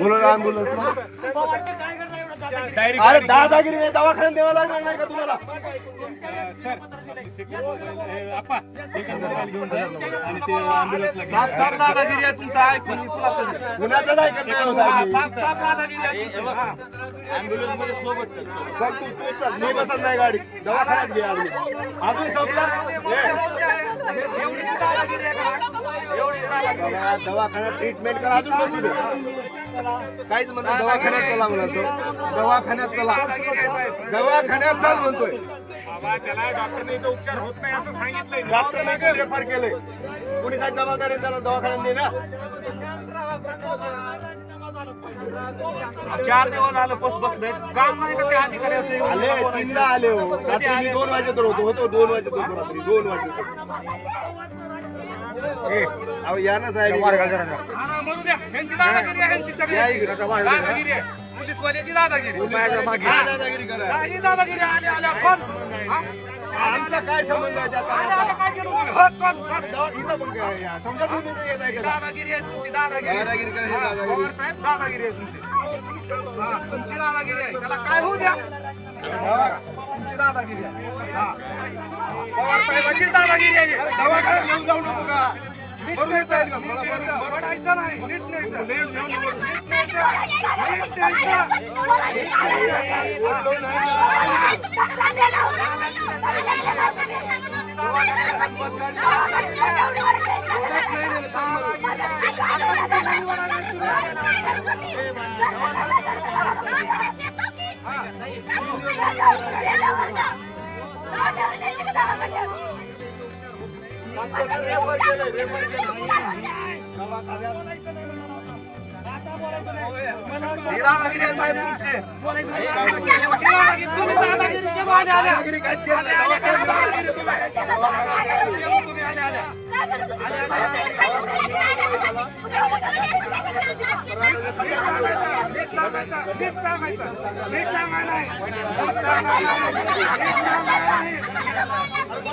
बोलो ॲम्ब्युलन्स अरे दादागिरी नाही दवाखान्यात द्यावा लागणार नाही का तुम्हाला? साफ साफ दादागिरी आहे तुमचा ऐकून कुणाचं नाही चल तू तू चल. मी बसत नाही गाडी. दवाखान्यात घे आधी. अजून संपला दवा- दवाखान्यात ट्रीटमेंट करा. अजून काहीच म्हणत दवाखान्यात चला म्हणतो दवाखान्यात चला. दवाखान्यात चाल म्हणतोय. डॉक्टरने काय रेफर कोणी काय जबाबदारी त्याला दवाखान्यात दे ना चार दिवस झालं बस बसलोय काम नाही का ते अधिकारी असते आले तीनदा आले हो. रात्री दोन वाजेत होतो. होतो दोन वाजेत होतो रात्री. दोन वाजेत अहो या ना साहेब हा. या इकडे. पोलीसवाल्याची दादागिरी हा, दादागिरी करा. दादागिरी आली आल्या कोण हा? आमचा काय संबंध आहे त्याचा आल्या आल्या काय केलं तुम्ही? हो, कोण? कोण? दवा- इथं पण काय आहे? समजा तुम्ही इथे येत आहे का? दादागिरी आहे तुमची दादागिरी दादागिरी काय आहे, हा, दादागिरी? पवार साहेब दादागिरी आहे तुमची हा, तुमची दादागिरी आहे त्याला काय होऊ द्या तुमची दादागिरी आहे हा. पवार साहेबांची दादागिरी आहे दवाखान्यात घेऊन जाऊ नको का बरोबर- नाही. नीट न्यायचं. नीट न्यायचं. नीट न्यायचं. सांगायला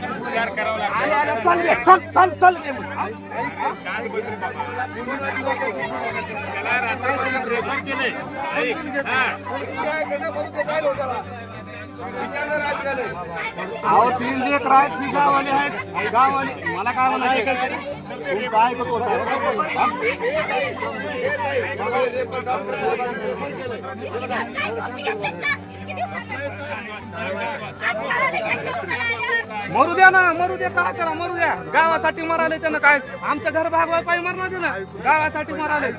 तुम्हाला- मला तो बिल मागत होता. याची दादागिरी आहे. म्हणलं तर. विचारणार आज का नाही? अहो तीन लेकर आहेत ती गाववाले आहेत. गाववाले मला काय म्हणायचं? तू काय करतो मरू द्या ना मरू द्या काय करा मरू द्या. गावासाठी मराले त्यानं काय? आमचं घर भागवाय पाहिजे मरणार ना गावासाठी मराले.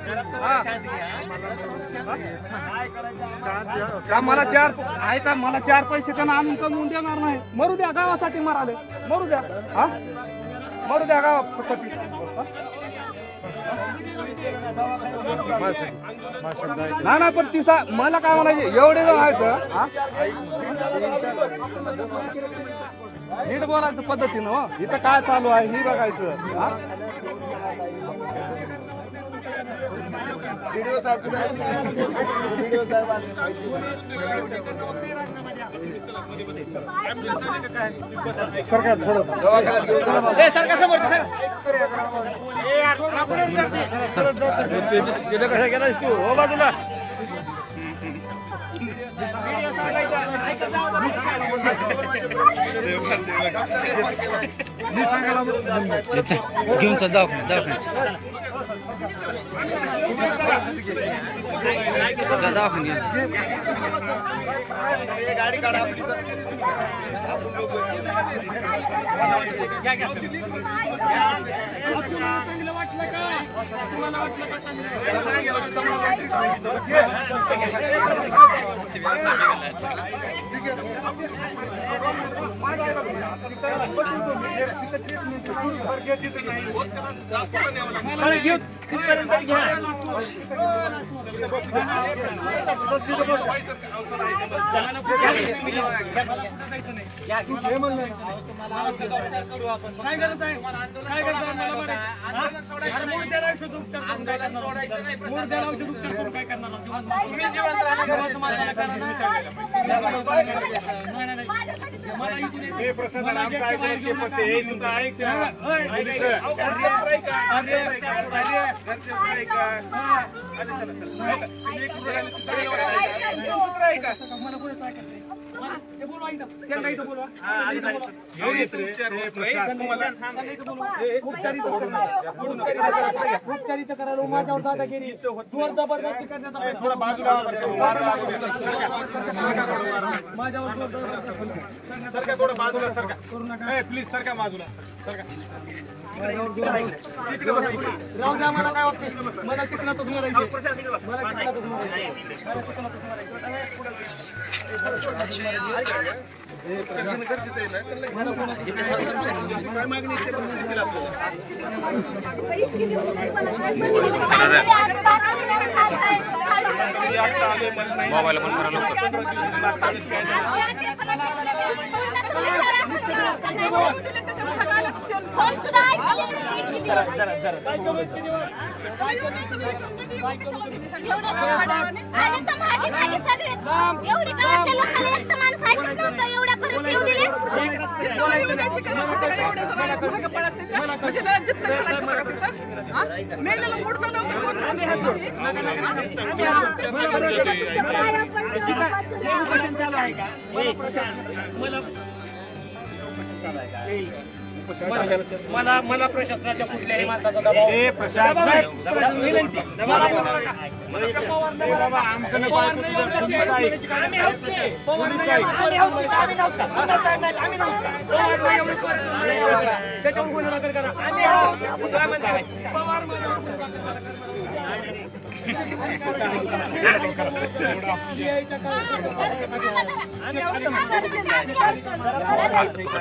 का मला चार आहे का? मला चार पैसे त्यांना आणून कमवून देणार नाही. मरू द्या गावासाठी मराले. मरू द्या. हा? मरू द्या गावासाठी. ना ना पण तिचा मला काय म्हणायचे? एवढे जण आहेत नीट बोलायचं पद्धतीनं हो. इथं काय चालू आहे ही बघायचं घेऊन जा. तिथं कसं गेलास तू? हो बाजूला. घेऊन चल जाऊ दवाखान्यात जा दवाखान्यात घेऊन गाडी काय करत आहे काय आहे हा? औषध उपचार करून काय करणार? मूळ त्याला औषध उपचार करून काय करणार? तुम्ही जिवंत राहण्याकरता तुम्हाला त्याला करा ना. नाही, नाही, नाही. मला इथून एक- हे प्रसंग आमचा ऐकायचे पण ते हे सुद्धा ऐकते. ना. होय. काय करायचं? मला- इथं करायला माझ्यावर दादागिरी जोर जबरदस्ती दे. माझ्यावर जोर जबरदस्ती थोडं बाजूला सरका प्लीज बाजूला. बसा इकडे राहू द्या मला काय वाटतं मला मला चिकनातच मरायचे मला चिकनातच मरायचे मोबाईल बंद करा लवकर. फोन सुद्धा एवढी गावातल्या लोकांना एकटं माणूस ऐकत नव्हतं एवढ्या परत येऊ दिले मला मला प्रशासनाच्या कुठल्याही माणसाचा दबाव. विनंती मला.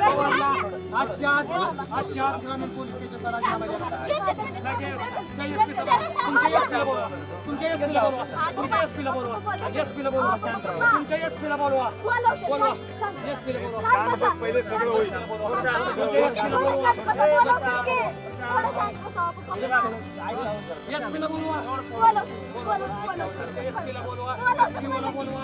आजच्या आज आजच्या आज ग्रामीण पोलीस स्टेशनचा राजीनामा द्या. तुमच्या एसपीला बोलवा तुमच्या एसपीला बोलवा तुमच्या एसपीला बोलवा एसपीला बोलवा तुमच्या एसपीला बोलवा बोलवा एसपीला बोलवा पहिले सगळं होईल एसपीला बोलवा एसपीला बोलवा बोलवा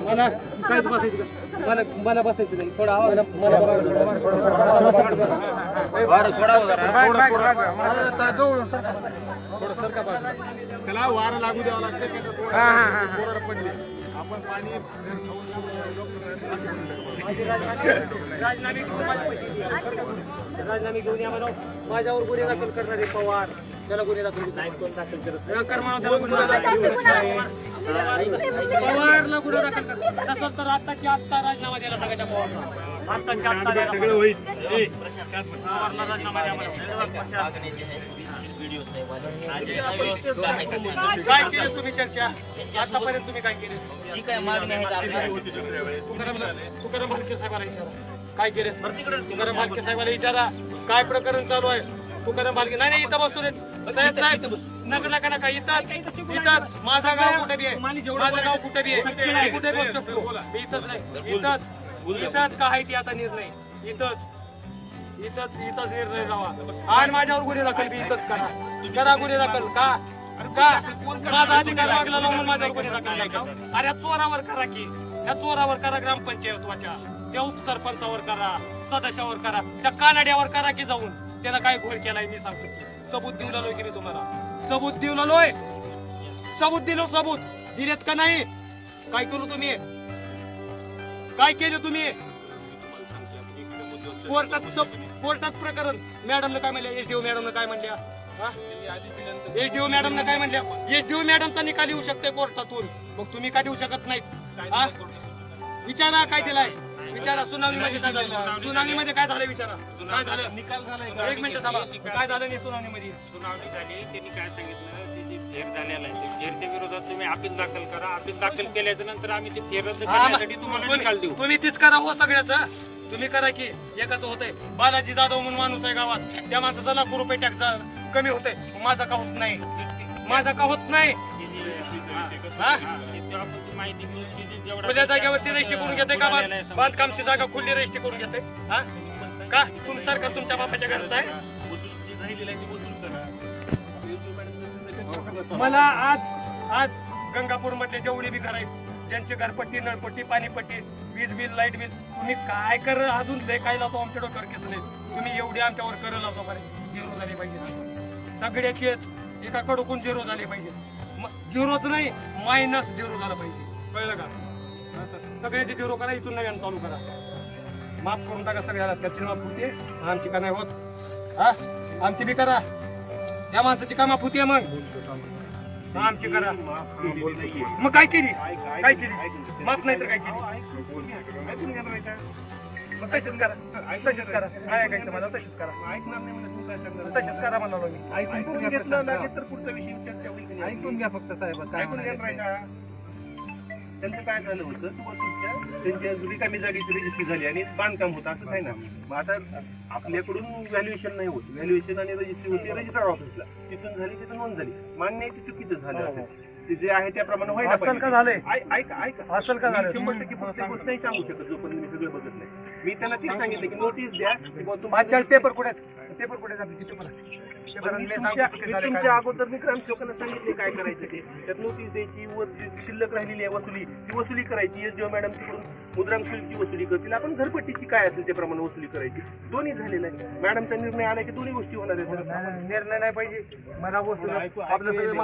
मला काहीच बसायचं नाही. मला मला बसायचं नाही थोडा आवाज मला त्याला वारं लागू द्यावं लागतं की तर थोडं कोरड पडली आपण पाणी राजीनामे राजीनामे घेऊन या म्हणावं. माझ्यावर गुन्हे दाखल करणारे पवार त्याला कोण दाखल गुन्हे दाखल करत. तसंच तर आत्ताची आत्ता राजीनामा द्यायला सांगायच्या पवारला. आत्ताची आत्ता द्यायला सगळं होईल. ए, पवारला राजीनामा द्या म्हणावं. काय केलं तुम्ही चर्चा? आतापर्यंत तुम्ही काय केले? तुकाराम भालके साहेबाला विचारा. काय केले? तुकाराम भालके साहेबाला विचारा. काय प्रकरण चालू आहे? तुकाराम भालके नाही नाही इथं बसून आहेत. साहेब साहेब नका? नका नका इथंच इथंच माझा गाव कुठे बी आहे? माझं गाव कुठे बी आहे? कुठे बसू शकतो? मी इथंच नाही. इथंच. इथंच का आहे ती आता निर्णय? इथंच. इथंच इथंच निर्णय लावा. आणि माझ्यावर गुन्हे दाखल बी इथंच करा. करा गुन्हे दाखल. का? का? माझा अधिकार लागला म्हणून माझ्यावर गुन्हे दाखल नाही का? अरे या चोरावर करा की. या चोरावर करा ग्रामपंचायतवाच्या. त्या उपसरपंचावर करा. सदस्यावर करा. त्या कानाड्यावर करा की जाऊन. त्याला काय घोळ केलाय मी सांगतो की. सबूत देऊ लागलोय की मी तुम्हाला? सबूत देऊ लागलोय? सबूत दिलो सबूत. दिलेत का नाही? काय करू तुम्ही? काय केलं तुम्ही? कोर्टात सब- कोर्टात प्रकरण. मॅडमनं काय म्हणल्या? एसडीओ मॅडमनं काय म्हणल्या? एसडीओ मॅडमनं काय म्हणल्या? एसडीओ मॅडमचा निकाल येऊ शकते कोर्टातून. मग तुम्ही का देऊ शकत नाहीत? विचारा काय दिलाय? विचारा सुनावणी मध्ये काय झालं? सुनावणी मध्ये काय झालं विचारा? काय झालं? निकाल झाला एक मिनिट थांबा. काय झालं नाही सुनावणी मध्ये सुनावणी झाली त्यांनी काय सांगितलं? ते जे फेर झालेला आहे ते फेरच्या विरोधात तुम्ही अपील दाखल करा. अपील दाखल केल्याच्यानंतर आम्ही ते फेर रद्द मग करण्यासाठी तुम्हाला निकाल देऊ. तुम्ही तुम्ही तीच करा हो सगळ्याच. तुम्ही करा की एकाच होतंय. बालाजी जाधव म्हणून माणूस आहे गावात. त्या माणसाचा लाखो रुपये टॅक्स कमी होतंय. माझा का होत नाही. माझा का होत नाही? खुल्या जागेवरची रजिस्ट्री करून घेते का बांधकामची जागा खुली रजिस्ट्री करून घेते हा? का? तुम्ही सरकार तुमच्या बापाच्या घरचं आहे? मला आज आज गंगापूर मधले जेवढे बी घर आहेत ज्यांची घरपट्टी नळपट्टी पाणीपट्टी वीज बिल लाइट बिल तुम्ही काय कर? अजून लय काय लावतो आमच्या डोक्यावर केस नाही तुम्ही एवढे आमच्यावर कर लावतो बरे. झिरो झाले पाहिजे. सगळ्याचीच एका कडकून झिरो झाले पाहिजे. झिरोच नाही मायनस झिरो झालं पाहिजे. कळलं का? सगळ्याचे झिरो करा इथून नव्यानं चालू करा. माफ करून टाका सगळ्याला त्याची माफ होते आमची का नाही होत. हा आमची बी करा. त्या माणसाची का माफ होते मग. आमची करा. मग काय केली? काय केली? माफ नाही तर काय केली? मग तसेच करा. तसेच करा. काय ऐकायचं मला? तसेच करा. तसेच करा म्हणालो मी. ऐकून घेतलं लागेल तर पुढचा विषय चर्चा होईल नाही? ऐकून घ्या फक्त साहेब ऐकून घेत नाही का? त्यांचं काय झालं होतं? किंवा तुमच्या त्यांच्या रिकामी जागेची रजिस्ट्री झाली आणि बांधकाम होतं असंच आहे ना? मग आता आपल्याकडून व्हॅल्युएशन नाही होत. व्हॅल्युएशन आणि रजिस्ट्री होती रजिस्टर ऑफिसला तिथून झाली तिथून नोंद झाली. मान्य आहे की चुकीचं झालं असेल. ते जे आहे त्याप्रमाणे व्हायला पाहिजे. ऐका ऐका. असेल का झालं? शंभर टक्के प्रत्येक गोष्ट नाही सांगू शकत जोपर्यंत मी सगळं बघत नाही. मी त्यांना तेच सांगितलं की नोटीस द्या की बुवा माझ्या पेपर कुठे? पेपर कुठे आहेत. पेपर पण आणले, तुमच्या सांगतो मी किती झाले, तुमच्या काय. अगोदर मी ग्रामसेवकांना सांगितले काय करायचं ते. त्यात नोटीस द्यायची वर जी शिल्लक राहिलेली आहे वसुली. ती वसुली करायची एस मॅडम तिकडून मुद्रांक शुल्कची वसुली करतील. आपण घरपट्टीची काय असेल त्याप्रमाणे वसुली करायची? दोन्ही झालेलं आहे. मॅडमचा निर्णय आला की दोन्ही गोष्टी होणार आहेत. निर्णय नाही पाहिजे. मला वस्तू आपलं सगळं